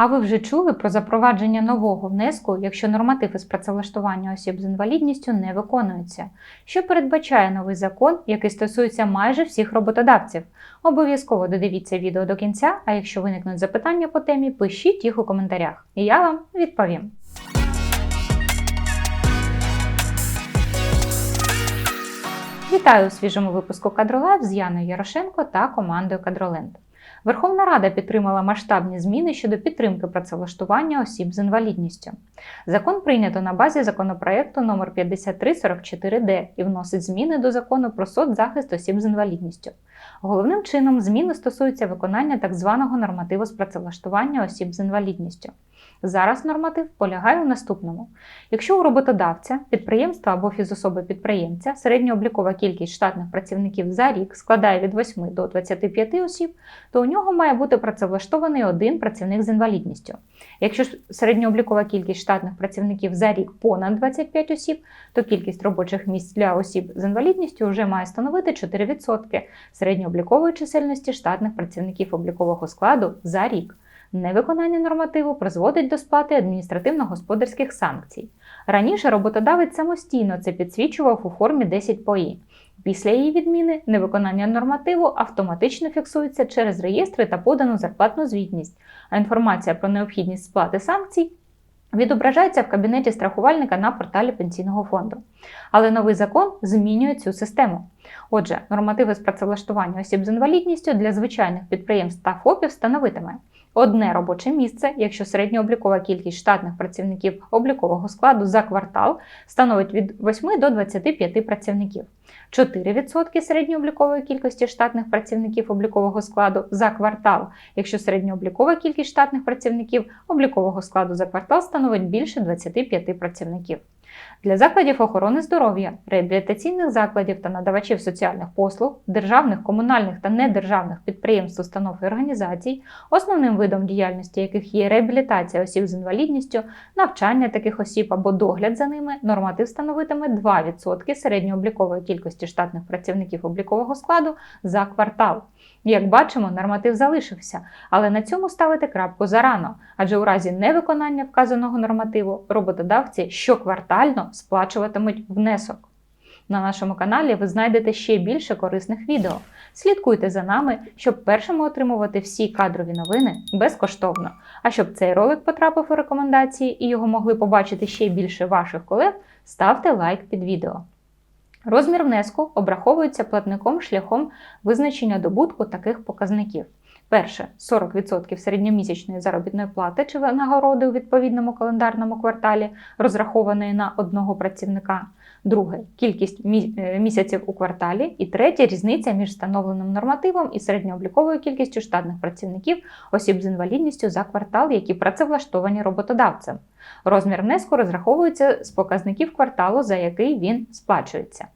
А ви вже чули про запровадження нового внеску, якщо норматив із працевлаштування осіб з інвалідністю не виконується? Що передбачає новий закон, який стосується майже всіх роботодавців? Обов'язково додивіться відео до кінця, а якщо виникнуть запитання по темі, пишіть їх у коментарях, і я вам відповім. Вітаю у свіжому випуску Кадролайв з Яною Ярошенко та командою Кадроленд. Верховна Рада підтримала масштабні зміни щодо підтримки працевлаштування осіб з інвалідністю. Закон прийнято на базі законопроекту номер 5344Д і вносить зміни до закону про соцзахист осіб з інвалідністю. Головним чином зміни стосуються виконання так званого нормативу з працевлаштування осіб з інвалідністю. Зараз норматив полягає у наступному: якщо у роботодавця, підприємства або фізособи підприємця середньооблікова кількість штатних працівників за рік складає від 8 до 25 осіб, то у нього має бути працевлаштований один працівник з інвалідністю. Якщо середньооблікова кількість штатних працівників за рік понад 25 осіб, то кількість робочих місць для осіб з інвалідністю вже має становити 4% середньооблікової чисельності штатних працівників облікового складу за рік. Невиконання нормативу призводить до сплати адміністративно-господарських санкцій. Раніше роботодавець самостійно це підсвічував у формі 10 ПОІ. Після її відміни невиконання нормативу автоматично фіксується через реєстри та подану зарплатну звітність, а інформація про необхідність сплати санкцій відображається в кабінеті страхувальника на порталі пенсійного фонду. Але новий закон змінює цю систему. Отже, нормативи з працевлаштування осіб з інвалідністю для звичайних підприємств та ФОПів становитиме одне робоче місце, якщо середньооблікова кількість штатних працівників облікового складу за квартал становить від 8 до 25 працівників, 4% середньооблікової кількості штатних працівників облікового складу за квартал, якщо середньооблікова кількість штатних працівників облікового складу за квартал становить більше 25 працівників. Для закладів охорони здоров'я, реабілітаційних закладів та надавачів соціальних послуг, державних, комунальних та недержавних підприємств, установ і організацій, основним видом діяльності яких є реабілітація осіб з інвалідністю, навчання таких осіб або догляд за ними, норматив становитиме 2% середньооблікової кількості штатних працівників облікового складу за квартал. Як бачимо, норматив залишився, але на цьому ставити крапку зарано, адже у разі невиконання вказаного нормативу роботодавці щоквартально сплачуватимуть внесок. На нашому каналі ви знайдете ще більше корисних відео. Слідкуйте за нами, щоб першими отримувати всі кадрові новини безкоштовно. А щоб цей ролик потрапив у рекомендації і його могли побачити ще більше ваших колег, ставте лайк під відео. Розмір внеску обраховується платником шляхом визначення добутку таких показників. Перше 40% середньомісячної заробітної плати чи нагороди у відповідному календарному кварталі, розрахованої на одного працівника. Друге кількість місяців у кварталі. І третє різниця між встановленим нормативом і середньообліковою кількістю штатних працівників осіб з інвалідністю за квартал, які працевлаштовані роботодавцем. Розмір внеску розраховується з показників кварталу, за який він сплачується.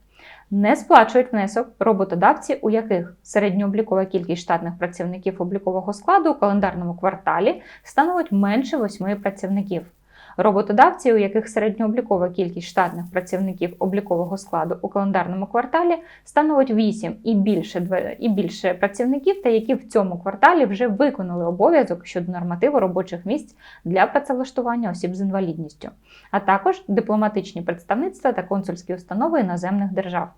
Не сплачують внесок роботодавці, у яких середньооблікова кількість штатних працівників облікового складу у календарному кварталі становить менше 8 працівників. Роботодавці, у яких середньооблікова кількість штатних працівників облікового складу у календарному кварталі становить 8 і більше і більше працівників, та які в цьому кварталі вже виконали обов'язок щодо нормативу робочих місць для працевлаштування осіб з інвалідністю, а також дипломатичні представництва та консульські установи іноземних держав.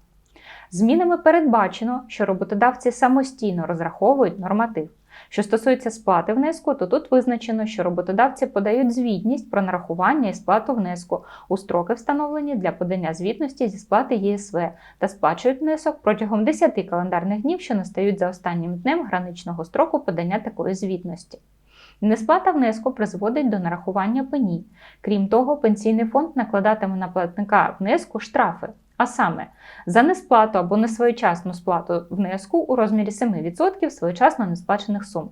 Змінами передбачено, що роботодавці самостійно розраховують норматив. Що стосується сплати внеску, то тут визначено, що роботодавці подають звітність про нарахування і сплату внеску у строки, встановлені для подання звітності зі сплати ЄСВ та сплачують внесок протягом 10 календарних днів, що настають за останнім днем граничного строку подання такої звітності. Несплата внеску призводить до нарахування пені. Крім того, пенсійний фонд накладатиме на платника внеску штрафи. А саме, за несплату або несвоєчасну сплату внеску у розмірі 7% своєчасно несплачених сум,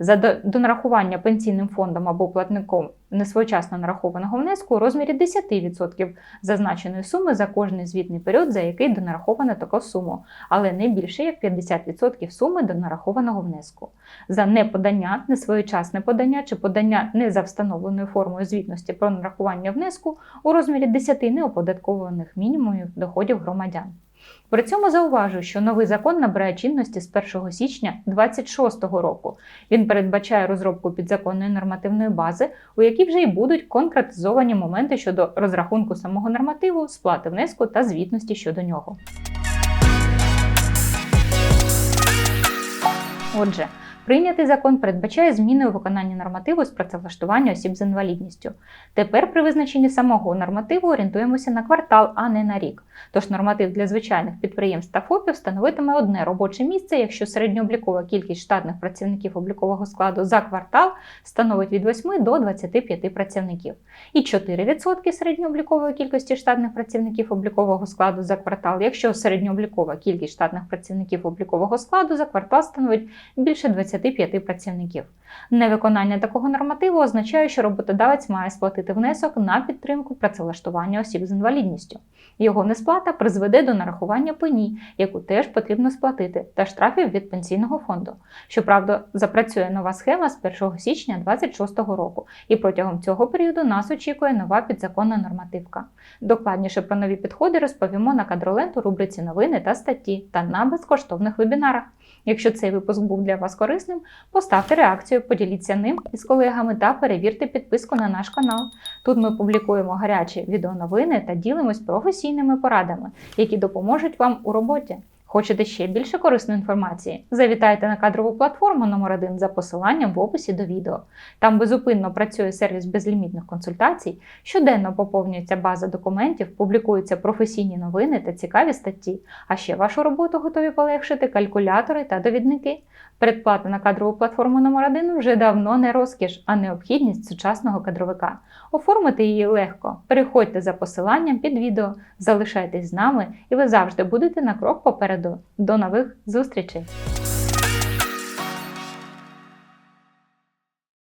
за донарахування пенсійним фондом або платником несвоєчасно нарахованого внеску у розмірі 10% зазначеної суми за кожний звітний період, за який донараховано таку суму, але не більше як 50% суми донарахованого внеску, за неподання, несвоєчасне подання чи подання не за встановленою формою звітності про нарахування внеску у розмірі 10 неоподаткованих мінімумів доходів громадян. При цьому зауважу, що новий закон набирає чинності з 1 січня 2026 року. Він передбачає розробку підзаконної нормативної бази, у якій вже й будуть конкретизовані моменти щодо розрахунку самого нормативу, сплати внеску та звітності щодо нього. Отже, прийнятий закон передбачає зміни у виконанні нормативу з працевлаштування осіб з інвалідністю. Тепер при визначенні самого нормативу орієнтуємося на квартал, а не на рік. Тож норматив для звичайних підприємств та ФОПів становитиме одне робоче місце, якщо середньооблікова кількість штатних працівників облікового складу за квартал становить від 8 до 25 працівників, і 4% середньооблікової кількості штатних працівників облікового складу за квартал, якщо середньооблікова кількість штатних працівників облікового складу за квартал становить більше 25 працівників. Невиконання такого нормативу означає, що роботодавець має сплатити внесок на підтримку працевлаштування осіб з інвалідністю. Його несплата призведе до нарахування пені, яку теж потрібно сплатити, та штрафів від пенсійного фонду. Щоправда, запрацює нова схема з 1 січня 2026 року, і протягом цього періоду нас очікує нова підзаконна нормативка. Докладніше про нові підходи розповімо на кадроленту рубриці новини та статті та на безкоштовних вебінарах. Якщо цей випуск був для вас корисним, поставте реакцію, поділіться ним із колегами та перевірте підписку на наш канал. Тут ми публікуємо гарячі відеоновини та ділимось професійними порадами, які допоможуть вам у роботі. Хочете ще більше корисної інформації? Завітайте на кадрову платформу номер 1 за посиланням в описі до відео. Там безупинно працює сервіс безлімітних консультацій, щоденно поповнюється база документів, публікуються професійні новини та цікаві статті. А ще вашу роботу готові полегшити калькулятори та довідники. Передплата на кадрову платформу номер 1 вже давно не розкіш, а необхідність сучасного кадровика. Оформити її легко. Переходьте за посиланням під відео, залишайтесь з нами, і ви завжди будете на крок попереду. До нових зустрічей!